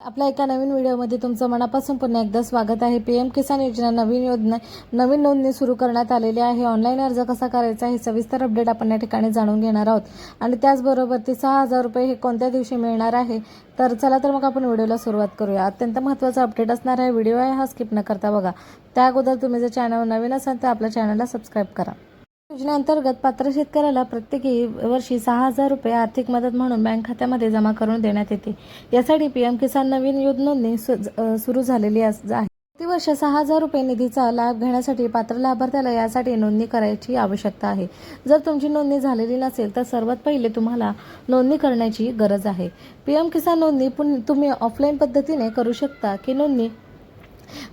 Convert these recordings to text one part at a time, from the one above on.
आपल्या एका नवीन व्हिडिओमध्ये तुमचं मनापासून पुन्हा एकदा स्वागत आहे. पी एम किसान योजना नवीन योजना नवीन नोंदणी सुरू करण्यात आलेली आहे. ऑनलाईन अर्ज कसा करायचा हे सविस्तर अपडेट आपण या ठिकाणी जाणून घेणार आहोत. आणि त्याचबरोबर ते सहा हजार रुपये हे कोणत्या दिवशी मिळणार आहे? तर चला तर मग आपण व्हिडिओला सुरुवात करूया. अत्यंत महत्त्वाचा अपडेट असणार आहे. व्हिडिओ आहे हा स्किप न करता बघा. त्या अगोदर तुम्ही जर चॅनल नवीन असाल तर आपल्या चॅनलला सबस्क्राईब करा. योजनेअंतर्गत पात्र शेतकऱ्याला प्रत्येकी वर्षी सहा हजार रुपये आर्थिक मदत म्हणून बँक खात्यामध्ये जमा करून देण्यात येते. यासाठी पीएम किसान नवीन योजना नोंदणी सुरू झालेली अस- आहे. प्रतिवर्ष सहा हजार रुपये निधीचा लाभ घेण्यासाठी पात्र लाभार्थ्याला यासाठी नोंदणी करायची आवश्यकता आहे. जर तुमची नोंदणी झालेली नसेल तर सर्वात पहिले तुम्हाला नोंदणी करण्याची गरज आहे. पीएम किसान नोंदणी तुम्ही ऑफलाईन पद्धतीने करू शकता की नोंदणी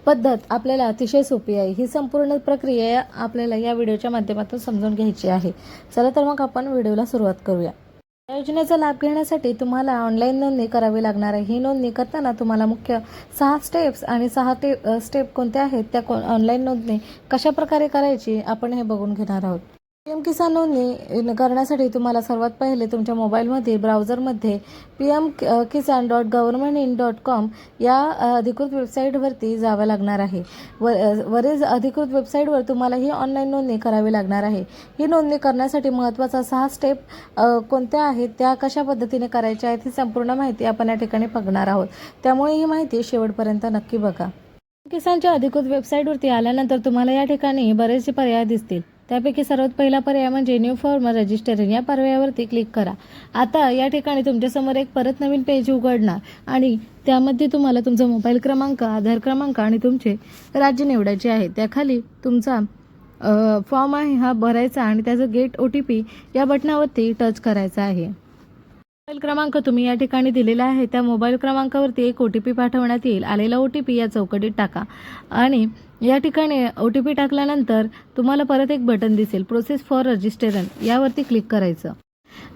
पद्धत आपल्याला अतिशय सोपी आहे. ही संपूर्ण प्रक्रिया आपल्याला या व्हिडिओच्या माध्यमातून समजून घ्यायची आहे. चला तर मग आपण व्हिडिओला सुरुवात करूया. या योजनेचा लाभ घेण्यासाठी तुम्हाला ऑनलाईन नोंदणी करावी लागणार आहे. ही नोंदणी करताना तुम्हाला मुख्य सहा स्टेप्स आणि सहा टे स्टेप कोणत्या आहेत? त्या को ऑनलाईन नोंदणी कशा प्रकारे करायची? आपण हे बघून घेणार आहोत. पी एम किसान नोंदणी करण्यासाठी तुम्हाला सर्वात पहिले तुमच्या मोबाईलमध्ये ब्राउझरमध्ये P M Kisan dot government in dot com या अधिकृत वेबसाईटवरती जावं लागणार आहे. व वरील अधिकृत वेबसाईटवर तुम्हाला ही ऑनलाईन नोंदणी करावी लागणार आहे. ही नोंदणी करण्यासाठी महत्त्वाचा सहा स्टेप कोणत्या आहेत त्या कशा पद्धतीने करायच्या आहेत ही संपूर्ण माहिती आपण या ठिकाणी बघणार आहोत. त्यामुळे ही माहिती शेवटपर्यंत नक्की बघा. किसानच्या अधिकृत वेबसाईटवरती आल्यानंतर तुम्हाला या ठिकाणी बरेचसे पर्याय दिसतील. त्यापैकी सर्वात पहिला पर्याय म्हणजे न्यू फॉर्म रजिस्टरिंग या पर्यायावरती क्लिक करा. आता या ठिकाणी तुमच्यासमोर एक परत नवीन पेज उघडणार आणि त्यामध्ये तुम्हाला तुमचा मोबाईल क्रमांक आधार क्रमांक आणि तुमचे राज्य निवडायचे आहे. त्याखाली तुमचा फॉर्म आहे हा भरायचा आणि त्याचं गेट ओ टी पी या बटनावरती टच करायचा आहे. मोबाईल क्रमांक तुम्ही या ठिकाणी दिलेला आहे. त्या मोबाईल क्रमांकावरती एक ओ टी पी पाठवण्यात येईल. आलेला ओ टी पी या चौकटीत टाका. आणि या ठिकाणी ओ टी पी टाकल्यानंतर तुम्हाला परत एक बटन दिसेल. प्रोसेस फॉर रजिस्ट्रेशन यावरती क्लिक करायचं.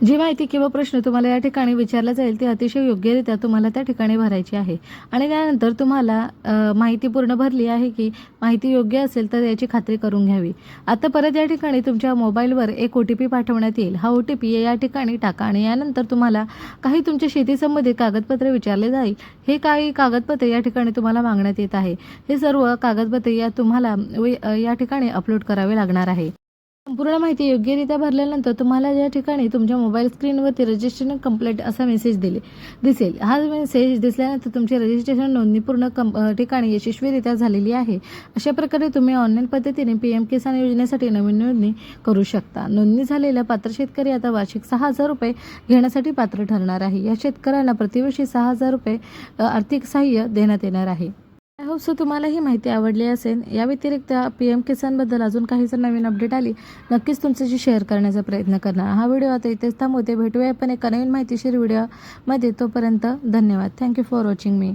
जी माहिती किंवा प्रश्न तुम्हाला या ठिकाणी विचारला जाईल ती अतिशय योग्यरित्या तुम्हाला त्या ठिकाणी भरायची आहे. आणि त्यानंतर तुम्हाला माहिती पूर्ण भरली आहे की माहिती योग्य असेल तर याची खात्री करून घ्यावी. आता परत या ठिकाणी तुमच्या मोबाईलवर एक ओ टी पी पाठवण्यात येईल. हा ओ टी पी या ठिकाणी टाका आणि यानंतर तुम्हाला काही तुमच्या शेतीसंबंधित कागदपत्रे विचारले जाईल. हे काही कागदपत्रे या ठिकाणी तुम्हाला मागण्यात येत आहे. हे सर्व कागदपत्रे या तुम्हाला वे- या ठिकाणी अपलोड करावे लागणार आहे. संपूर्ण माहिती योग्यरित्या भरल्यानंतर तुम्हाला या ठिकाणी तुमच्या मोबाईल स्क्रीनवरती रजिस्ट्रेशन कंप्लीट असा मेसेज दिले दिसेल. हा मेसेज दिसल्यानंतर तुमची रजिस्ट्रेशन नोंदणी पूर्ण कं ठिकाणी यशस्वीरित्या झालेली आहे. अशा प्रकारे तुम्ही ऑनलाईन पद्धतीने पी एम किसान योजनेसाठी नवीन नोंदणी करू शकता. नोंदणी झालेल्या पात्र शेतकरी आता वार्षिक सहा हजार रुपये घेण्यासाठी पात्र ठरणार आहे. या शेतकऱ्यांना प्रतिवर्षी सहा हजार रुपये आर्थिक सहाय्य देण्यात येणार आहे. होप सो तुम्हाला ही माहिती आवडली असेल. या व्यतिरिक्त पी एम किसानबद्दल अजून काही जर नवीन अपडेट आली नक्कीच तुमच्याशी शेअर करण्याचा प्रयत्न करणार. हा व्हिडिओ आता इथेच थांबवते. भेटूया आपण एका नवीन माहितीशीर व्हिडिओमध्ये तोपर्यंत धन्यवाद. Thank you for watching me